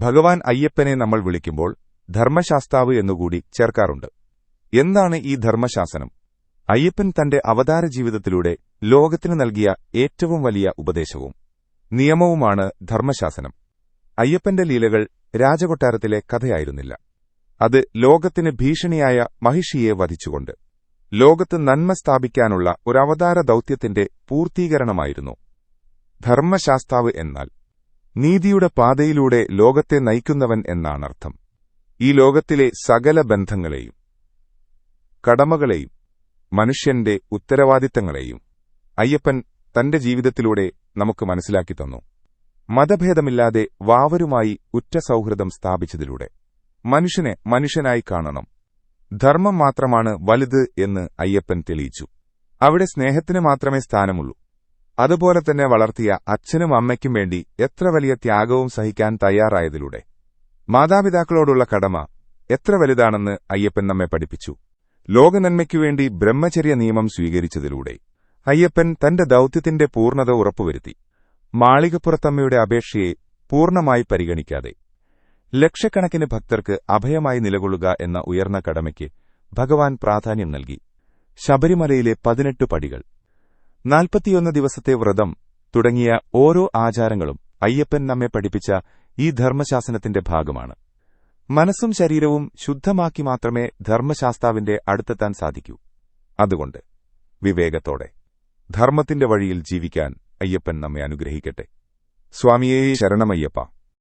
ഭഗവാൻ അയ്യപ്പനെ നമ്മൾ വിളിക്കുമ്പോൾ ധർമ്മശാസ്താവ് എന്നുകൂടി ചേർക്കാറുണ്ട്. എന്താണ് ഈ ധർമ്മശാസനം? അയ്യപ്പൻ തന്റെ അവതാര ജീവിതത്തിലൂടെ ലോകത്തിന് നൽകിയ ഏറ്റവും വലിയ ഉപദേശവും നിയമവുമാണ് ധർമ്മശാസനം. അയ്യപ്പന്റെ ലീലകൾ രാജകൊട്ടാരത്തിലെ കഥയായിരുന്നില്ല. അത് ലോകത്തിന് ഭീഷണിയായ മഹിഷിയെ വധിച്ചുകൊണ്ട് ലോകത്ത് നന്മ സ്ഥാപിക്കാനുള്ള ഒരു അവതാര ദൌത്യത്തിന്റെ പൂർത്തീകരണമായിരുന്നു. ധർമ്മശാസ്താവ് എന്നാൽ നീതിയുടെ പാതയിലൂടെ ലോകത്തെ നയിക്കുന്നവൻ എന്നാണർത്ഥം. ഈ ലോകത്തിലെ സകല ബന്ധങ്ങളെയും കടമകളെയും മനുഷ്യന്റെ ഉത്തരവാദിത്തങ്ങളെയും അയ്യപ്പൻ തന്റെ ജീവിതത്തിലൂടെ നമുക്ക് മനസ്സിലാക്കി തന്നു. മതഭേദമില്ലാതെ വാവരുമായി ഉറ്റ സൗഹൃദം സ്ഥാപിച്ചതിലൂടെ മനുഷ്യനെ മനുഷ്യനായി കാണണം. ധർമ്മം മാത്രമാണ് വലുത് എന്ന് അയ്യപ്പൻ തെളിയിച്ചു. അവിടെ സ്നേഹത്തിന് മാത്രമേ സ്ഥാനമുള്ളൂ. അതുപോലെ തന്നെ വളർത്തിയ അച്ഛനും അമ്മയ്ക്കും വേണ്ടി എത്ര വലിയ ത്യാഗവും സഹിക്കാൻ തയ്യാറായതിലൂടെ. മാതാപിതാക്കളോടുള്ള കടമ എത്ര വലുതാണെന്ന് അയ്യപ്പൻ നമ്മെ പഠിപ്പിച്ചു. ലോകനന്മയ്ക്കുവേണ്ടി ബ്രഹ്മചര്യ നിയമം സ്വീകരിച്ചതിലൂടെ അയ്യപ്പൻ തന്റെ ദൌത്യത്തിന്റെ പൂർണത ഉറപ്പുവരുത്തി. മാളികപ്പുറത്തമ്മയുടെ അപേക്ഷയെ പൂർണമായി പരിഗണിക്കാതെ ലക്ഷക്കണക്കിന് ഭക്തർക്ക് അഭയമായി നിലകൊള്ളുക എന്ന ഉയർന്ന കടമയ്ക്ക് ഭഗവാൻ പ്രാധാന്യം നൽകി. ശബരിമലയിലെ പതിനെട്ട് പടികൾ നാൽപ്പത്തിയൊന്ന് ദിവസത്തെ വ്രതം തുടങ്ങിയ ഓരോ ആചാരങ്ങളും അയ്യപ്പൻ നമ്മെ പഠിപ്പിച്ച ഈ ധർമ്മശാസനത്തിന്റെ ഭാഗമാണ്. മനസ്സും ശരീരവും ശുദ്ധമാക്കി മാത്രമേ ധർമ്മശാസ്താവിന്റെ അടുത്തെത്താൻ സാധിക്കൂ. അതുകൊണ്ട് വിവേകത്തോടെ ധർമ്മത്തിന്റെ വഴിയിൽ ജീവിക്കാൻ അയ്യപ്പൻ നമ്മെ അനുഗ്രഹിക്കട്ടെ. സ്വാമിയേ ശരണമയ്യപ്പ.